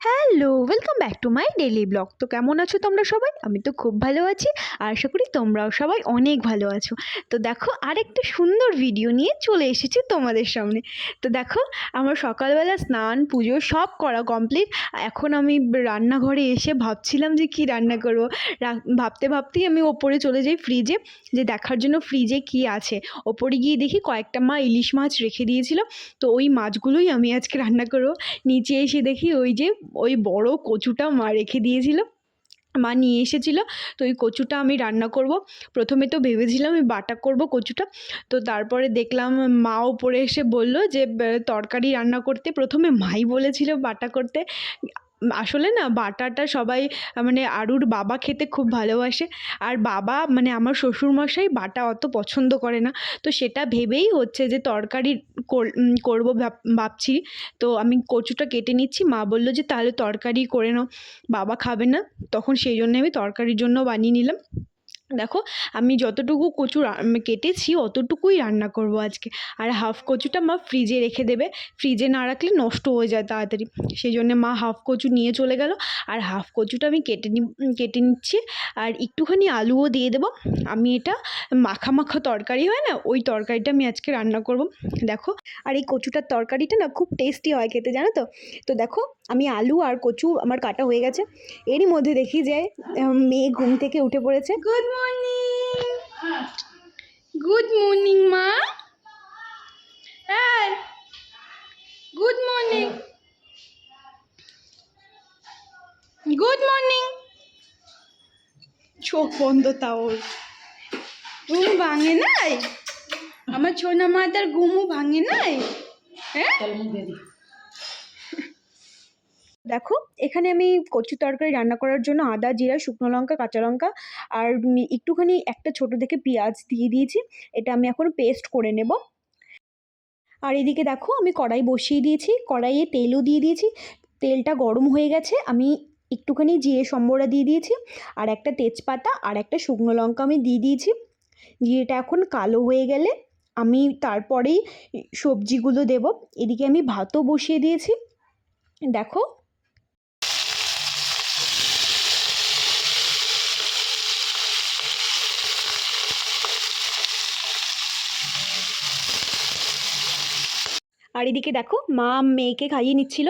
Hello welcome back to my daily vlog তো কেমন আছো তোমরা সবাই? আমি তো খুব ভালো আছি। আর আশা করি তোমরাও সবাই অনেক ভালো আছো। তো দেখো, আরেকটা সুন্দর ভিডিও নিয়ে চলে এসেছি তোমাদের সামনে। তো দেখো, আমার সকালবেলা স্নান, পুজো সব করা কমপ্লিট এখন আমি রান্নাঘরে এসে ভাবছিলাম যে কি রান্না করব। ভাবতে ভাবতেই আমি ওপরে চলে যাই ফ্রিজে যে দেখার জন্য ফ্রিজে কি আছে। ওপরে গিয়ে দেখি কয়েকটা মা ইলিশ মাছ রেখে দিয়েছিল। তো ওই মাছগুলোই আমি আজকে রান্না করব। নিচে এসে দেখি ওই যে ওই বড় কচুটা মা রেখে দিয়েছিল। মা নিয়ে এসেছিল, তো ওই কচুটা আমি রান্না করব। প্রথমে তো ভেবেছিলাম আমি বাটা করব কচুটা। তো তারপরে দেখলাম মা ওপরে এসে বলল যে তরকারি রান্না করতে। প্রথমে মাই বলেছিল বাটা করতে। আসলে না বাটাটা সবাই মানে আরুর বাবা খেতে খুব ভালোবাসে। আর বাবা মানে আমার শ্বশুরমশাই বাটা অত পছন্দ করে না। তো সেটা ভেবেই হচ্ছে যে তরকারি কর- করব ভাব- ভাবছি। তো আমি কচুটা কেটে নিচ্ছি। মা বলল যে তাহলে তরকারি করে নাও। বাবা খাবে না। তখন সেই জন্য আমি তরকারির জন্য বানিয়ে নিলাম। দেখো, আমি যতটুকু কচু কেটেছি অতটুকুই রান্না করব আজকে। আর হাফ কচুটা মা ফ্রিজে রেখে দেবে। ফ্রিজে না রাখলে নষ্ট হয়ে যায় তাড়াতাড়ি। সেই জন্য মা হাফ কচু নিয়ে চলে গেল। আর হাফ কচুটা আমি কেটে নি কেটে নিচ্ছি। আর একটুখানি আলুও দিয়ে দেবো। আমি এটা মাখা মাখা তরকারি হয় না, ওই তরকারিটা আমি আজকে রান্না করব। দেখো, আর এই কচুটার তরকারিটা না খুব টেস্টি হয় খেতে, জানো তো? তো দেখো, আমি আলু আর কচু আমার কাটা হয়ে গেছে। এরই মধ্যে দেখি যে মেয়ে ঘুম থেকে উঠে পড়েছে। গুড গুড মর্নিং মা হ্যাঁ গুড মর্নিং গুড মর্নিং চোখ বন্ধ তাও। ঘুম ভাঙে নাই? আমার ছোনা মাতার ঘুমও ভাঙে নাই? হ্যাঁ? দেখো, এখানে আমি কচু তরকারি রান্না করার জন্য আদা, জিরা, শুকনো লঙ্কা, কাঁচা লঙ্কা আর একটুখানি একটা ছোট দেখে পেঁয়াজ দিয়ে দিয়েছি। এটা আমি এখন পেস্ট করে নেব। আর এদিকে দেখো, আমি কড়াই বসিয়ে দিয়েছি। কড়াইয়ে তেলও দিয়ে দিয়েছি। তেলটা গরম হয়ে গেছে। আমি একটুখানি জিরে সম্বরা দিয়ে দিয়েছি। আর একটা তেজপাতা আর একটা শুকনো লঙ্কা আমি দিয়ে দিয়েছি। জিরেটা এখন কালো হয়ে গেলে আমি তারপরেই সবজিগুলো দেব। এদিকে আমি ভাতও বসিয়ে দিয়েছি। দেখো আর এদিকে দেখো মা মেয়েকে খাইয়ে নিচ্ছিল।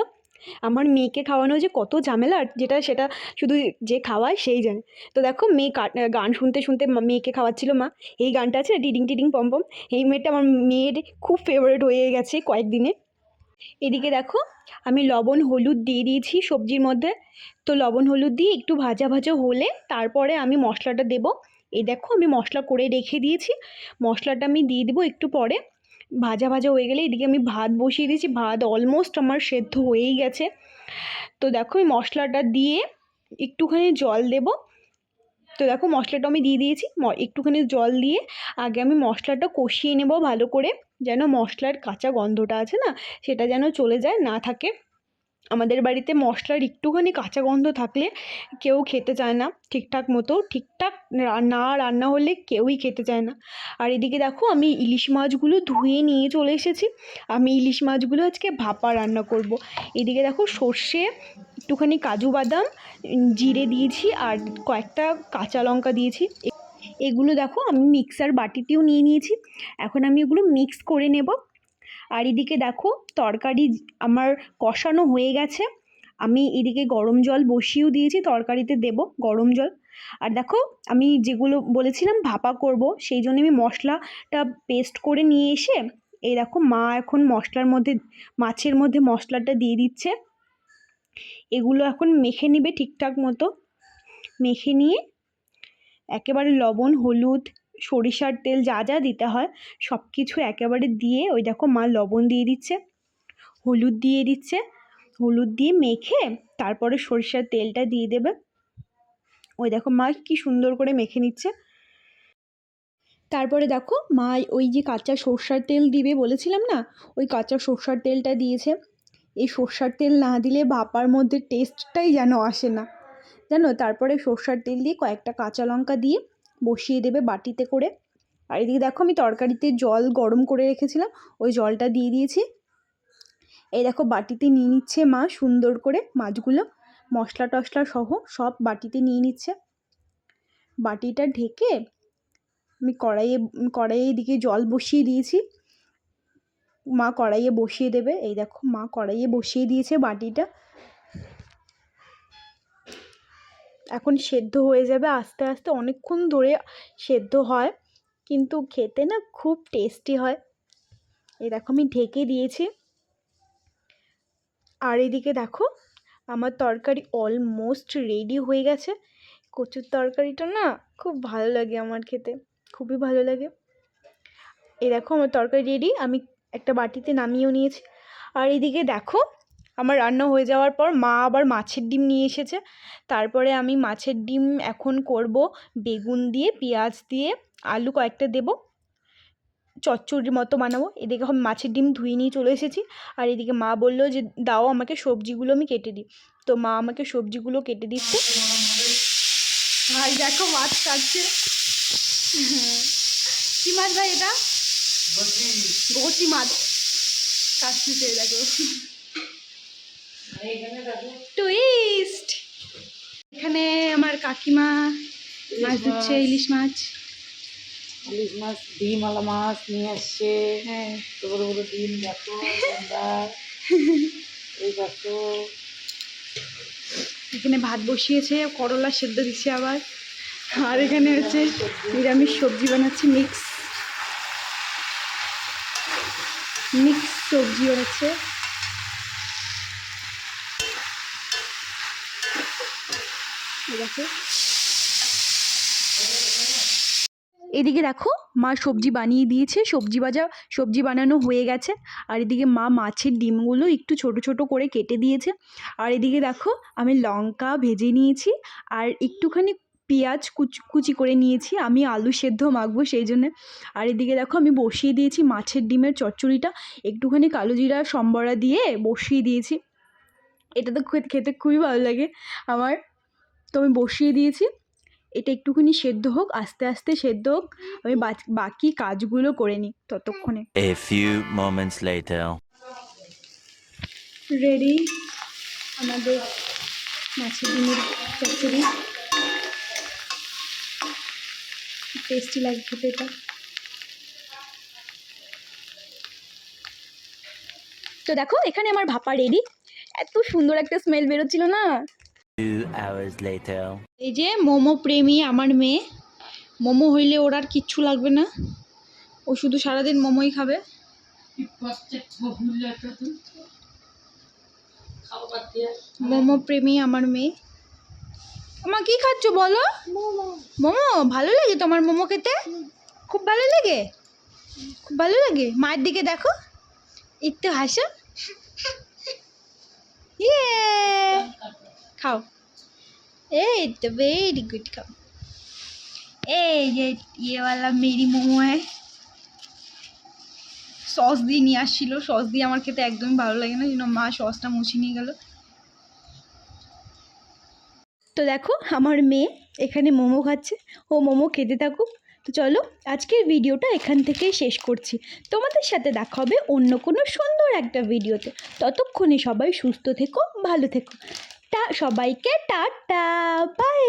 আমার মেয়েকে খাওয়ানো যে কত ঝামেলার যেটা সেটা শুধু যে খাওয়ায় সেই জানে তো দেখো মেয়ে গান শুনতে শুনতে মেয়েকে খাওয়াচ্ছিল মা। এই গানটা আছে না, টিডিং টিডিং পম পম এই মেয়েটা আমার মেয়ের খুব ফেভারিট হয়ে গেছে কয়েকদিনে। এদিকে দেখো আমি লবণ হলুদ দিয়ে দিয়েছি সবজির মধ্যে। তো লবণ হলুদ দিয়ে একটু ভাজা ভাজা হলে তারপরে আমি মশলাটা দেব। এই দেখো আমি মশলা করে রেখে দিয়েছি। মশলাটা আমি দিয়ে দেবো একটু পরে। ভাজা ভাজা হয়ে গেলে এদিকে আমি ভাত বসিয়ে দিয়েছি। ভাত অলমোস্ট আমার সেদ্ধ হয়েই গেছে। তো দেখো এই মশলাটা দিয়ে একটুখানি জল দেব। তো দেখো মশলাটা আমি দিয়ে দিয়েছি। একটুখানি জল দিয়ে আগে আমি মশলাটা কষিয়ে নেব ভালো করে। যেন মশলার কাঁচা গন্ধটা আছে না, সেটা যেন চলে যায়, না থাকে। আমাদের বাড়িতে মশলার একটুখানি কাঁচা গন্ধ থাকলে কেউ খেতে চায় না ঠিকঠাক মতো, ঠিকঠাক না রান্না হলে কেউই খেতে চায় না। আর এদিকে দেখো আমি ইলিশ মাছগুলো ধুয়ে নিয়ে চলে এসেছি। আমি ইলিশ মাছগুলো আজকে ভাপা রান্না করব। এদিকে দেখো সর্ষে, একটুখানি কাজু বাদাম, জিরে দিয়েছি আর কয়েকটা কাঁচা লঙ্কা দিয়েছি। এগুলো দেখো আমি মিক্সার বাটিতেও নিয়ে নিয়েছি। এখন আমি এগুলো মিক্স করে নেব। আর এদিকে দেখো, তরকারি আমার কষানো হয়ে গেছে। আমি এদিকে গরম জল বসিয়েও দিয়েছি, তরকারিতে দেব গরম জল। আর দেখো, আমি যেগুলো বলেছিলাম ভাপা করব, সেই জন্য আমি মশলাটা পেস্ট করে নিয়ে এসে, এই দেখো মা এখন মশলার মধ্যে, মাছের মধ্যে মশলাটা দিয়ে দিচ্ছে। এগুলো এখন মেখে নিবে ঠিকঠাক মতো। মেখে নিয়ে, একেবারে লবণ, হলুদ সরিষার তেল যা যা দিতে হয় সব কিছু একেবারে দিয়ে ওই দেখো মা লবণ দিয়ে দিচ্ছে, হলুদ দিয়ে দিচ্ছে, হলুদ দিয়ে মেখে তারপরে সরিষার তেলটা দিয়ে দেবে। ওই দেখো মা কি সুন্দর করে মেখে নিচ্ছে। তারপরে দেখো মা ওই যে কাঁচা সর্ষার তেল দিবে বলেছিলাম না? ওই কাঁচা সর্ষার তেলটা দিয়েছে। এই সর্ষার তেল না দিলে ভাপার মধ্যে টেস্টটাই যেন আসে না। জানো? তারপরে সর্ষার তেল দিয়ে কয়েকটা কাঁচা লঙ্কা দিয়ে বসিয়ে দেবে বাটিতে করে। আর এদিকে দেখো আমি তরকারিতে জল গরম করে রেখেছিলাম, ওই জলটা দিয়ে দিয়েছি। এই দেখো বাটিতে নিয়ে নিচ্ছে মা সুন্দর করে মাছগুলো, মশলা টশলা সহ সব বাটিতে নিয়ে নিচ্ছে। বাটিটা ঢেকে আমি কড়াইয়ে কড়াইয়ে দিকে জল বসিয়ে দিয়েছি। মা কড়াইয়ে বসিয়ে দেবে, এই দেখো মা কড়াইয়ে বসিয়ে দিয়েছে বাটিটা। এখন সেদ্ধ হয়ে যাবে আস্তে আস্তে। অনেকক্ষণ ধরে সেদ্ধ হয়। কিন্তু খেতে না খুব টেস্টি হয়। এই দেখো আমি ঢেকে দিয়েছি। আর এদিকে দেখো, আমার তরকারি অলমোস্ট রেডি হয়ে গেছে। কচুর তরকারিটা না খুব ভালো লাগে আমার খেতে। খুবই ভালো লাগে। এই দেখো আমার তরকারি রেডি আমি একটা বাটিতে নামিয়েও নিয়েছি। আর এদিকে দেখো আমার রান্না হয়ে যাওয়ার পর মা আবার মাছের ডিম নিয়ে এসেছে। তারপরে আমি মাছের ডিম এখন করব। বেগুন দিয়ে পেঁয়াজ দিয়ে আলু কয়েকটা দেবো। চচ্চড়ির মতো বানাবো। এদিকে আমি মাছের ডিম ধুয়ে নিয়ে চলে এসেছি। আর এদিকে মা বলল যে দাও আমাকে সবজিগুলো আমি কেটে দিই। তো মা আমাকে সবজিগুলো কেটে দিচ্ছে। ভাই দেখো মাছ কাটছে। কি মাছ ভাই এটা? গতি মাছ। কাটছে দেখো। টুইস্ট এখানে আমার কাকিমা মাছ দিচ্ছে ইলিশ মাছ। ইলিশ মাছ ডিমওয়ালা মাছ নিয়ে আসছে। হ্যাঁ। তো বড় বড় ডিম দেখো এই দেখো। এখানে ভাত বসিয়েছে করলা সেদ্ধ দিচ্ছে আবার। আর এখানে হচ্ছে নিরামিষ সবজি বানাচ্ছে মিক্স। মিক্স সবজি বানাচ্ছে দেখো এদিকে দেখো মা সবজি বানিয়ে দিয়েছে, সবজি ভাজা, সবজি বানানো হয়ে গেছে। আর এদিকে মা মাছের ডিমগুলো একটু ছোট ছোট করে কেটে দিয়েছে। আর এদিকে দেখো আমি লঙ্কা ভেজে নিয়েছি, আর একটুখানি পেঁয়াজ কুচি কুচি করে নিয়েছি। আমি আলু সেদ্ধ মাখবো সেই জন্যে। আর এদিকে দেখো আমি বসিয়ে দিয়েছি মাছের ডিমের চচ্চড়িটা। একটুখানি কালো জিরা, সম্বরা দিয়ে বসিয়ে দিয়েছি। এটা তো খেতে খুবই ভালো লাগে আমার। তো আমি বসিয়ে দিয়েছি। এটা একটুখানি সেদ্ধ হোক আস্তে আস্তে সেদ্ধ হোক। আমি বাকি কাজগুলো করে নিই ততক্ষণে। A few moments later. Ready আমাদের মাছের ডিমের চচ্চড়ি। টেস্টি লাগে খেতে এটা। তো দেখো এখানে আমার ভাপা রেডি এত সুন্দর একটা স্মেল বেরোচ্ছিল না. এই যে মোমো প্রেমী আমার মেয়ে, মোমো হইলে ওর আর কিচ্ছু লাগবে না। ও শুধু সারাদিন মোমোই খাবে। মোমো প্রেমী আমার মেয়ে। আমার কি খাচ্ছ বলো? মোমো, ভালো লাগে তোমার মোমো খেতে? খুব ভালো লাগে? খুব ভালো লাগে? মায়ের দিকে দেখো। একটু হাসো। ইয়ে খাও। এই তো ভেরি গুড খাও। এই যে ইয়েওয়ালা মেরি মোমো সস দিয়ে নিয়ে আসছিল। সস দিয়ে আমার খেতে একদমই ভালো লাগে না যেন মা সসটা মুছে নিয়ে গেল। তো দেখো, আমার মেয়ে এখানে মোমো খাচ্ছে। ও মোমো খেতে থাকুক। তো চলো, আজকের ভিডিওটা এখান থেকেই শেষ করছি। তোমাদের সাথে দেখা হবে অন্য কোনো সুন্দর একটা ভিডিওতে। ততক্ষণে সবাই সুস্থ থেকো, ভালো থেকো। সবাইকে টাটা বাই